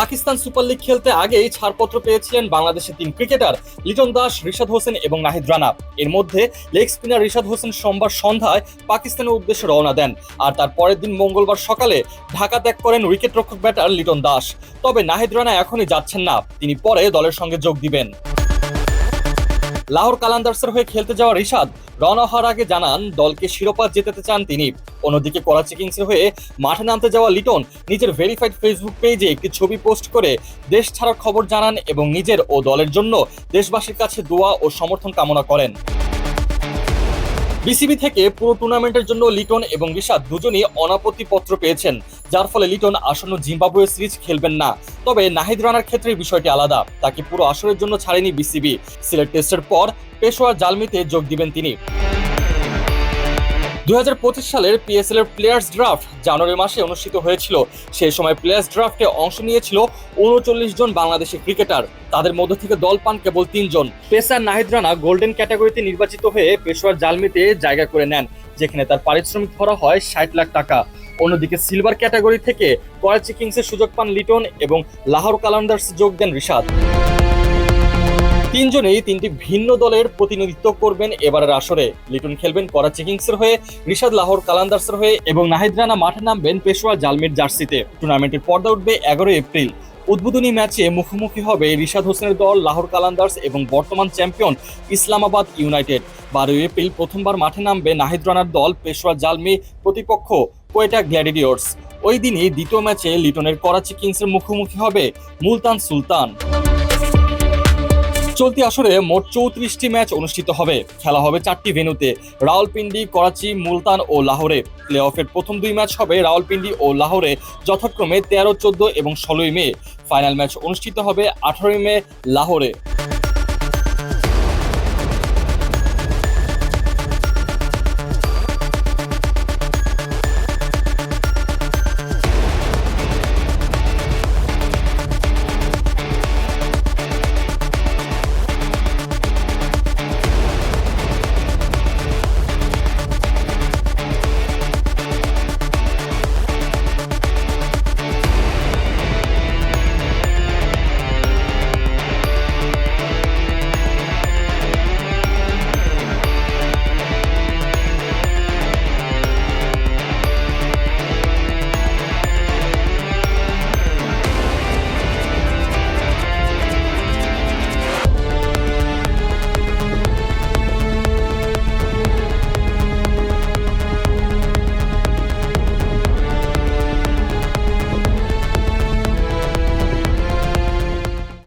Pakistan super league খেলতে আগেই ছাড়পত্র পেয়েছিলেন বাংলাদেশের তিন ক্রিকেটার লিটন দাস, রিশাদ হোসেন এবং নাহিদ রানা। এর মধ্যে লেগ স্পিনার রিশাদ হোসেন সোমবার সন্ধ্যায় পাকিস্তানের উদ্দেশ্যে রওনা দেন আর তার পরের দিন মঙ্গলবার সকালে ঢাকা ত্যাগ করেন উইকেট রক্ষক ব্যাটার লিটন দাস। তবে নাহিদ রানা এখনই যাচ্ছেন না, তিনি পরে দলের সঙ্গে যোগ দিবেন। লাহোর কালান্দার্সের হয়ে খেলতে যাওয়া রিশাদ রওনা হওয়ার আগে জানান, দলকে শিরোপা জেতাতে চান তিনি। অন্যদিকে করাচি কিংসের হয়ে মাঠে নামতে যাওয়া লিটন নিজের ভেরিফাইড ফেসবুক পেজে একটি ছবি পোস্ট করে দেশ ছাড়ার খবর জানান এবং নিজের ও দলের জন্য দেশবাসীর কাছে দোয়া ও সমর্থন কামনা করেন। বিসিবি থেকে পুরো টুর্নামেন্টের জন্য লিটন এবং রিশাদ দুজনই অনাপত্তি পত্র পেয়েছেন। যার ফলে লিটন আসন্ন জিম্বাবুয়ে সিরিজ খেলবেন না। তবে নাহিদ রানার ক্ষেত্রে বিষয়টি আলাদা। তাকে পুরো আসরের জন্য ছাড়েনি বিসিবি। সিলেট টেস্টের পর পেশোয়ার জালমিতে যোগ দিবেন তিনি। দুই সালের পিএসএল এর প্লেয়ার্স ড্রাফট জানুয়ারি মাসে অনুষ্ঠিত হয়েছিল। সেই সময় প্লেয়ার্স ড্রাফটে অংশ নিয়েছিল উনচল্লিশ জন বাংলাদেশি ক্রিকেটার। তাদের মধ্য থেকে দল পান কেবল তিনজন পেসার নাহিদ রানা গোল্ডেন ক্যাটাগরিতে নির্বাচিত হয়ে পেশোয়ার জালমিতে জায়গা করে নেন, যেখানে তার পারিশ্রমিক ধরা হয় ষাট লাখ টাকা। অন্যদিকে সিলভার ক্যাটাগরি থেকে করাচি কিংসের সুযোগ পান লিটন এবং লাহোর কালান্দার্স যোগ দেন রিশাদ। তিনজনেই তিনটি ভিন্ন দলের প্রতিনিধিত্ব করবেন এবারের আসরে। লিটন খেলবেন করাচি কিংসের হয়ে, রিশাদ লাহোর কালান্দার্সের হয়ে এবং নাহিদ রানা মাঠে নামবেন পেশোয়া জালমির জার্সিতে। টুর্নামেন্টের পর্দা উঠবে এগারোই এপ্রিল। উদ্বোধনী ম্যাচে মুখোমুখি হবে রিশাদ হোসেনের দল লাহোর কালান্দার্স এবং বর্তমান চ্যাম্পিয়ন ইসলামাবাদ ইউনাইটেড বারোই এপ্রিল প্রথমবার মাঠে নামবে নাহিদ রানার দল, পেশোয়া জালমি প্রতিপক্ষ কোয়েটা গ্ল্যাডিডিওর্স ওই দিনই দ্বিতীয় ম্যাচে লিটনের করাচি কিংসের মুখোমুখি হবে মুলতান সুলতান। চলতি আসরে মোট চৌত্রিশটি ম্যাচ অনুষ্ঠিত হবে। খেলা হবে চারটি ভেন্যুতে, রাওয়ালপিন্ডি, করাচি, মুলতান ও লাহোরে। প্লে অফের প্রথম দুই ম্যাচ হবে রাওয়ালপিন্ডি ও লাহোরে যথাক্রমে তেরো, চোদ্দ এবং ষোলোই মে। ফাইনাল ম্যাচ অনুষ্ঠিত হবে আঠারোই মে লাহোরে।